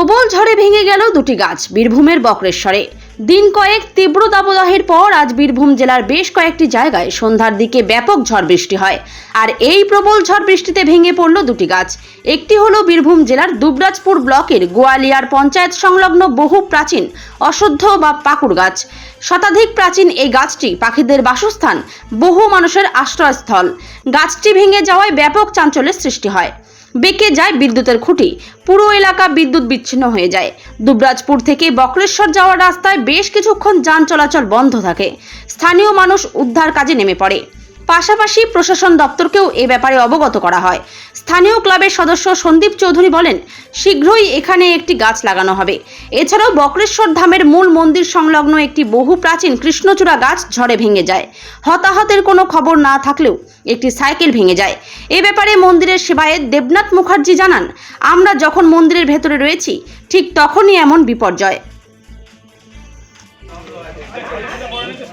প্রবল ঝড়ে ভেঙে গেল দুটি গাছ, বীরভূমের বক্রেশ্বরে। দিন কয়েক তীব্র দাবদাহের পর আজ বীরভূম জেলার বেশ কয়েকটি জায়গায় সন্ধ্যার দিকে ব্যাপক ঝড় বৃষ্টি হয়। আর এই প্রবল ঝড় বৃষ্টিতে ভেঙে পড়ল দুটি গাছ। একটি হলো বীরভূম জেলার দুবরাজপুর ব্লকের গোয়ালিয়ার পঞ্চায়েত সংলগ্ন বহু প্রাচীন, অশুদ্ধ বা পাকুড় গাছ। শতাধিক প্রাচীন এই গাছটি পাখিদের বাসস্থান, বহু মানুষের আশ্রয়স্থল। গাছটি ভেঙে যাওয়ায় ব্যাপক চাঞ্চল্যের সৃষ্টি হয়। বেঁকে যায় বিদ্যুতের খুঁটি। পুরো এলাকা বিদ্যুৎ বিচ্ছিন্ন হয়ে যায়। দুবরাজপুর থেকে বক্রেশ্বর যাওয়ার রাস্তায় বেশ কিছুক্ষণ যান চলাচল বন্ধ থাকে। স্থানীয় মানুষ উদ্ধার কাজে নেমে পড়ে। পাশাপাশি প্রশাসন দপ্তরকেও এ ব্যাপারে অবগত করা হয়। স্থানীয় ক্লাবের সদস্য সন্দীপ চৌধুরী বলেন, শীঘ্রই এখানে একটি গাছ লাগানো হবে। এছাড়াও বক্রেশ্বর ধামের মূল মন্দির সংলগ্ন একটি বহু প্রাচীন কৃষ্ণচূড়া গাছ ঝড়ে ভেঙে যায়। হতাহতের কোনো খবর না থাকলেও একটি সাইকেল ভেঙে যায়। এ ব্যাপারে মন্দিরের সেবায়েত দেবনাথ মুখার্জি জানান, আমরা যখন মন্দিরের ভেতরে রয়েছি, ঠিক তখনই এমন বিপর্যয়।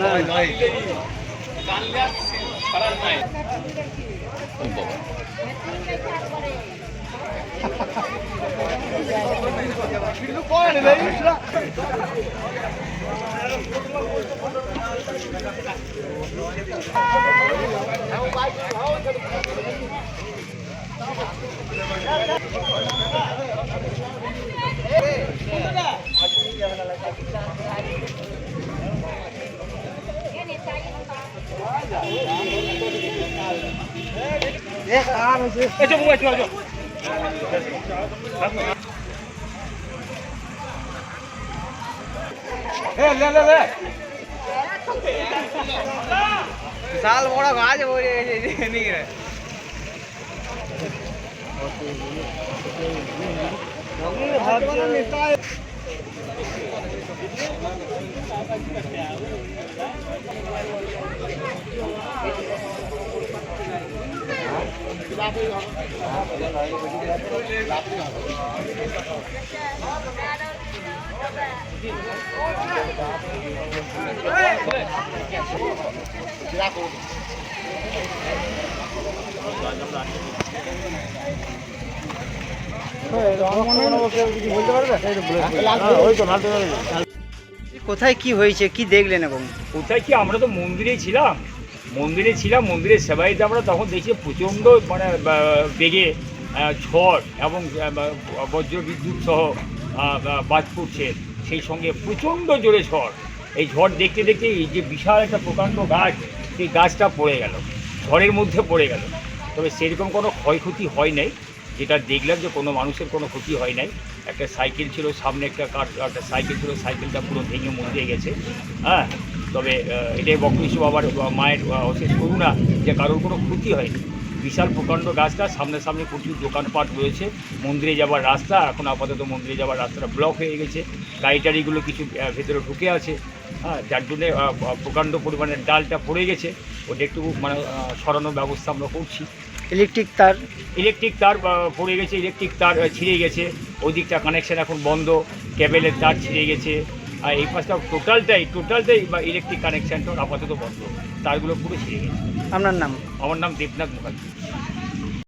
নয় কালকে পারার নাই ও বাবা Yeah. যাব। আরও এই পরিমাণে সাইকেল একবার বিশাল বড় গাছ ওই নিয়ে কোথায় কি হয়েছে? কি দেখলেন এবং? কোথায় কি? আমরা তো মন্দিরে ছিলাম। মন্দিরে ছিলাম, মন্দিরের সেবাইতে আমরা তখন দেখছি প্রচণ্ড মানে বেগে ঝড় এবং বজ্র বিদ্যুৎ সহ বাজ পড়ছে। সেই সঙ্গে প্রচণ্ড জোরে ঝড়। এই ঝড় দেখতে দেখতে এই যে বিশাল একটা প্রকাণ্ড গাছ, সেই গাছটা পড়ে গেল। ঝড়ের মধ্যে পড়ে গেল। তবে সেরকম কোনো ক্ষয়ক্ষতি হয় নাই। যেটা দেখলাম যে কোনো মানুষের কোনো ক্ষতি হয় নাই। একটা সাইকেল ছিল, সামনে একটা কার, একটা সাইকেল ছিল, সাইকেলটা পুরো ভেঙে মধ্যে গেছে। হ্যাঁ তবে এটাই বকৃষ্ণ বাবার মায়ের অশেষ করুণা যে কারোর কোনো ক্ষতি হয়নি। বিশাল প্রকাণ্ড গাছটা সামনে সামনে প্রচুর দোকানপাট রয়েছে। মন্দিরে যাওয়ার রাস্তা, এখন আপাতত মন্দিরে যাওয়ার রাস্তাটা ব্লক হয়ে গেছে। গাড়ি টাড়িগুলো কিছু ভেতরে ঢুকে আছে। হ্যাঁ যার জন্যে প্রকাণ্ড পরিমাণের ডালটা পড়ে গেছে। ওটা একটু মানে সরানোর ব্যবস্থা আমরা করছি। ইলেকট্রিক তার? ইলেকট্রিক তার পড়ে গেছে ইলেকট্রিক তার ছিঁড়ে গেছে। ওই দিকটা কানেকশন এখন বন্ধ কেবেলের তার ছিঁড়ে গেছে। আর এই পাশটা টোটালটাই টোটালটাই বা ইলেকট্রিক কানেকশানটা আপাতত বন্ধ। তারগুলো পুরো ছিঁড়ে গেছে। আপনার নাম? আমার নাম দেবনাথ মুখার্জি।